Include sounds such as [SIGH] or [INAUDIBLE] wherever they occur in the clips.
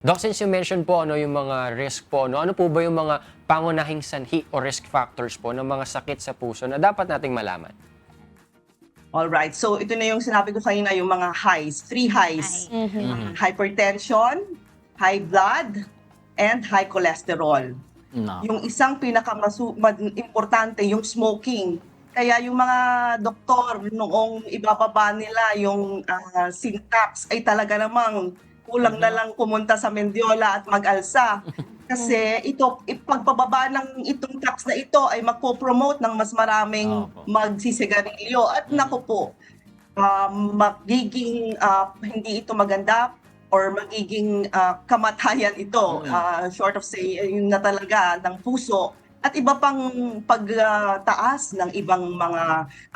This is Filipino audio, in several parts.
Doc, since you mentioned po ano yung mga risk po, no, ano po ba yung mga pangunahing sanhi o risk factors po ng mga sakit sa puso na dapat nating malaman? Alright, so ito na yung sinabi ko kanina, yung mga highs, three highs. Mhm. Hypertension, high blood, and high cholesterol. No. Yung isang pinakamasu- mad- importante, yung smoking. Kaya yung mga doktor, noong ibababa nila yung ah, syntax, ay talaga namang kulang na lang pumunta sa Mendiola at mag-alsa. [LAUGHS] Kasi ito, ipagpababa ng itong tax na ito ay magpo-promote ng mas maraming Opo. magsisigarilyo. At naku po, um, magiging ah, hindi ito maganda or magiging ah, kamatayan ito, Mm. ah, short of say, yun na talaga ng puso at iba pang pagtaas ng ibang mga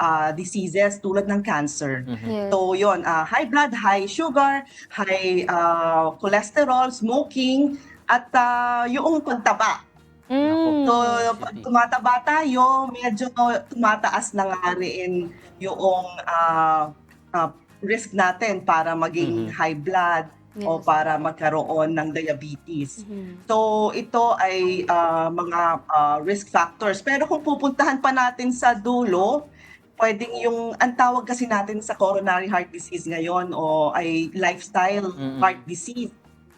ah, diseases tulad ng cancer. Mhm. Yes. So yun, ah, high blood, high sugar, high ah, cholesterol, smoking, at ah, yung pagtaba. Mm. So, pag tumataba tayo, medyo tumataas na nga rin yung ah, ah, risk natin para maging Mhm. high blood o Yes. para magkaroon ng diabetes. Mhm. So, ito ay ah, mga ah, risk factors. Pero kung pupuntahan pa natin sa dulo, pwedeng yung, ang tawag kasi natin sa coronary heart disease ngayon o ay lifestyle Mm-mm. heart disease.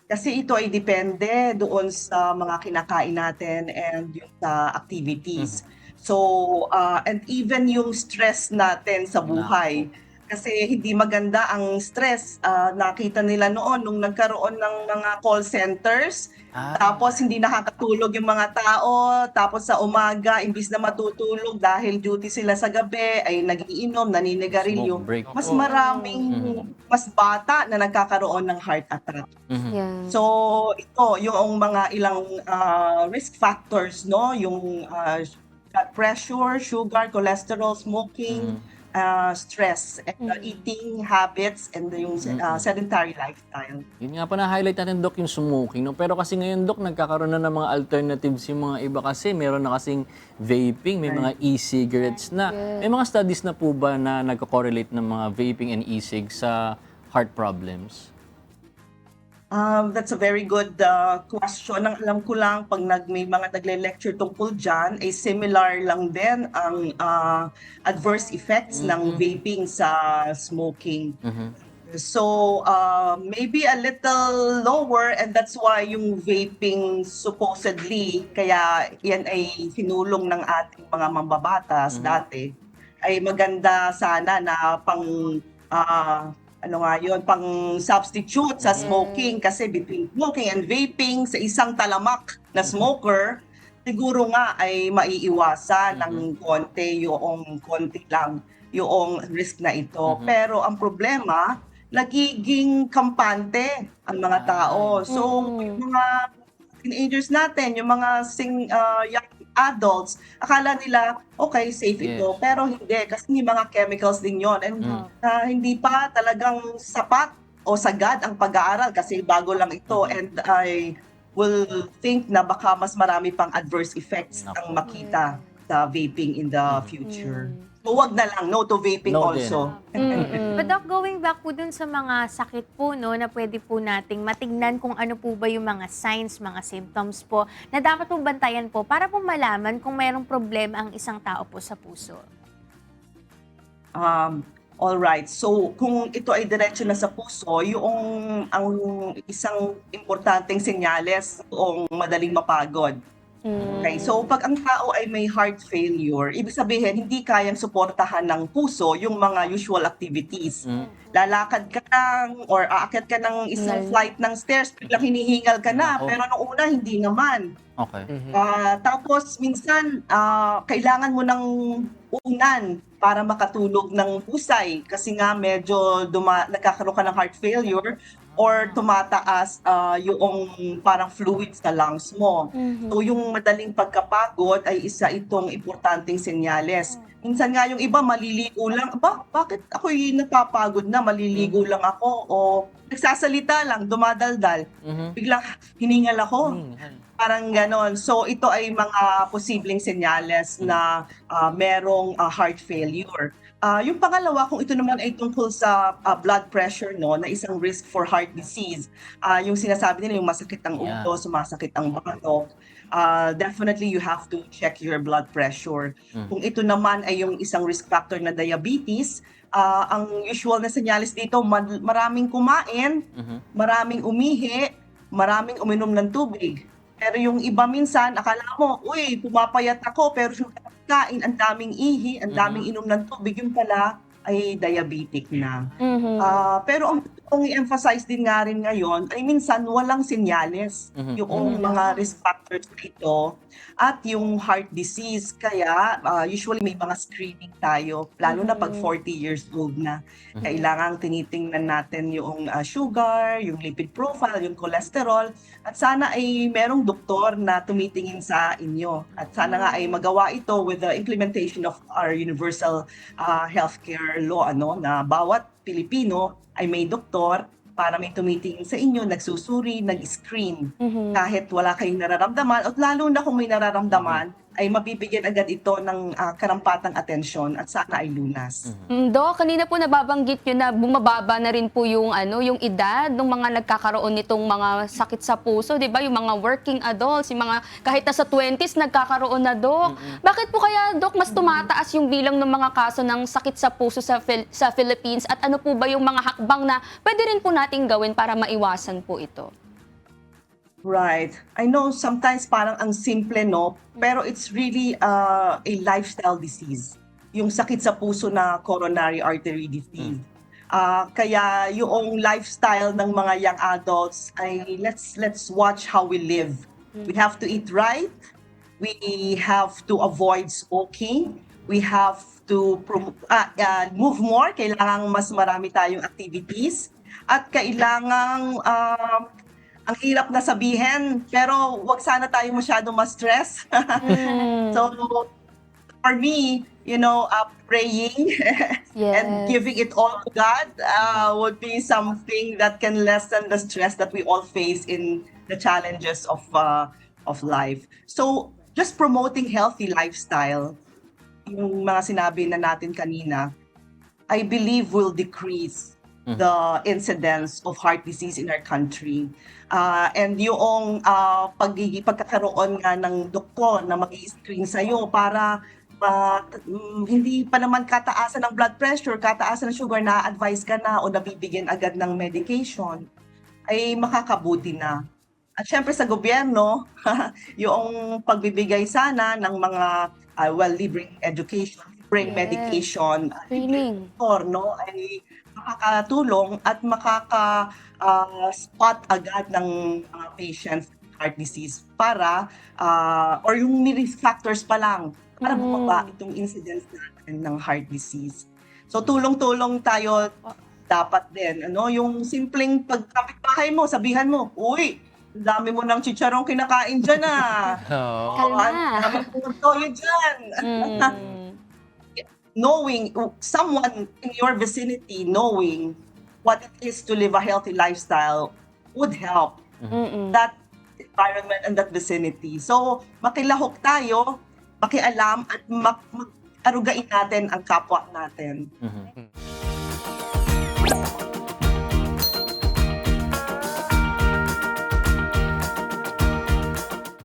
Kasi ito ay depende doon sa mga kinakain natin and yung sa activities. So, ah, and even yung stress natin sa buhay. Kasi hindi maganda ang stress. Ah, nakita nila noon nung nagkaroon ng mga call centers. Ah, Tapos hindi nakakatulog yung mga tao. Tapos sa umaga, imbis na matutulog dahil duty sila sa gabi, ay nagiinom, naninigarilyo. Mas maraming, Mhm. mas bata na nagkakaroon ng heart attack. Mhm. Yeah. So ito yung mga ilang ah, risk factors no, yung blood pressure, sugar, cholesterol, smoking, Mhm. Ah, stress, and ah, Mhm. eating habits and yung ah, Mhm. sedentary lifestyle. Yun nga pa na-highlight natin, Dok, yung smoking. No? Pero kasi ngayon, Dok, nagkakaroon na ng mga alternatives yung mga iba kasi. Meron na kasing vaping, may mga e-cigarettes na. May mga studies na po ba na nagko-correlate ng mga vaping and e-cig sa heart problems? Um, that's a very good uh, question. Ang alam ko lang, pag nag, may mga nagle-lecture tungkol dyan, ay similar lang din ang uh, adverse effects ng vaping sa smoking. Mhm. So, uh, maybe a little lower and that's why yung vaping supposedly, kaya yan ay sinulong ng ating mga mambabatas Mhm. dati, ay maganda sana na pang, ah, ano nga yun, pang substitute sa smoking kasi between smoking and vaping sa isang talamak na smoker, siguro nga ay maiiwasan ng konti yung konti lang yung risk na ito. Mhm. Pero ang problema, nagiging kampante ang mga tao. So, Mm. yung mga teenagers natin, yung mga sing, ah, young adults, akala nila, okay, safe ito. Yes. Pero hindi, kasi may mga chemicals din yon And Mm. ah, hindi pa talagang sapat o sagad ang pag-aaral kasi bago lang ito. Mhm. And I will think na baka mas marami pang adverse effects Naku. ang makita sa vaping in the Mhm. future. Mm. So, wag na lang, no to vaping No din. also. Mm-mm. [LAUGHS] But Doc, going back po dun sa mga sakit po, no, na pwede po nating matignan kung ano po ba yung mga signs, mga symptoms po, na dapat pong bantayan po para po malaman kung mayroong problema ang isang tao po sa puso. Um, all right. So, kung ito ay diretso na sa puso, yung ang isang importanteng senyales kung madaling mapagod. Mm. Okay, so pag ang tao ay may heart failure, ibig sabihin hindi kayang suportahan ng puso yung mga usual activities. Mm. Lalakad ka lang or aakyat ka ng isang Hingal. flight ng stairs, biglang hinihingal ka na, pero nung una hindi naman. Okay. Ah, tapos minsan ah, kailangan mo ng unan para makatulog ng husay kasi nga medyo duma- nagkakaroon ka ng heart failure or tumataas ah, yung parang fluid sa lungs mo. Mhm. So yung madaling pagkapagod ay isa itong importanteng senyales. Minsan nga yung iba maliligo lang, ba, bakit ako'y napapagod na, maliligo lang ako o nagsasalita lang, dumadaldal. Mhm. Biglang hiningal ako. Hiningal. Parang ganon. So ito ay mga posibleng senyales na ah, merong ah, heart failure. Ah, yung pangalawa, kung ito naman ay tungkol sa ah, blood pressure, no, na isang risk for heart disease, ah, yung sinasabi nila yung masakit ang Yeah. ulo, sumasakit ang batok, ah, definitely you have to check your blood pressure. Mm. Kung ito naman ay yung isang risk factor na diabetes, ah, ang usual na senyales dito, maraming kumain, Mhm. maraming umihi, maraming uminom ng tubig. Pero yung iba minsan, akala mo, uy, pumapayat ako, pero yung kain, ang daming ihi, ang daming inom ng tubig, yung pala ay diabetic na. Mhm. Ah, pero ang kung i-emphasize din nga rin ngayon, ay minsan walang senyales Mhm. yung mga risk factors dito at yung heart disease. Kaya ah, usually may mga screening tayo, lalo na pag 40 years old na. Kailangan tinitingnan natin yung ah, sugar, yung lipid profile, yung cholesterol. At sana ay merong doktor na tumitingin sa inyo. At sana nga ay magawa ito with the implementation of our universal ah, healthcare law, ano, na bawat Pilipino ay may doktor para may tumitingin sa inyo, nagsusuri, nag-screen Mhm. kahit wala kayong nararamdaman at lalo na kung may nararamdaman ay mabibigyan agad ito ng ah, karampatang atensyon at sana ay lunas. Mm, Dok, kanina po nababanggit nyo na bumababa na rin po yung ano, yung edad ng mga nagkakaroon nitong mga sakit sa puso, 'di ba? Yung mga working adults, yung mga kahit nasa 20s nagkakaroon na, Dok. Bakit po kaya, Dok, mas tumataas yung bilang ng mga kaso ng sakit sa puso sa Phil- sa Philippines at ano po ba yung mga hakbang na pwede rin po nating gawin para maiwasan po ito? Right. I know sometimes parang ang simple, no? Pero it's really uh, a lifestyle disease. Yung sakit sa puso na coronary artery disease. Ah, kaya yung lifestyle ng mga young adults ay let's let's watch how we live. We have to eat right. We have to avoid smoking. We have to ah, ah, move more. Kailangan mas marami tayong activities. At kailangang um, ang hirap na sabihin, pero wag sana tayo masyado ma-stress. [LAUGHS] so, for me, you know, uh, praying [LAUGHS] and Yes. giving it all to God uh, would be something that can lessen the stress that we all face in the challenges of uh, of life. So, just promoting healthy lifestyle, yung mga sinabi na natin kanina, I believe will decrease the incidence of heart disease in our country. Uh, and yung uh, pagigi- pagkakaroon nga ng doktor na mag-i-screen sa'yo para uh, hindi pa naman kataasan ng blood pressure, kataasan ng sugar, na-advise ka na o nabibigyan agad ng medication, ay makakabuti na. At syempre sa gobyerno, [LAUGHS] yung pagbibigay sana ng mga uh, well, libreng education, libreng Yes. medication, uh, Training. doktor, no, ay makakatulong at makaka-spot agad ng mga patients with heart disease para, ah, or yung risk factors pa lang, para bumaba itong incidence natin ng heart disease. So tulong-tulong tayo dapat din. Ano, yung simpleng pagkapit bahay mo, sabihan mo, uy, dami mo ng chicharong kinakain dyan ah. [LAUGHS] Oo. Kalma. Dami mo ng toyo dyan. Mm. Knowing someone in your vicinity knowing what it is to live a healthy lifestyle would help Mm-mm. that environment and that vicinity. So, makilahok tayo, makialam at mag- mag-arugain natin ang kapwa natin. Mhm.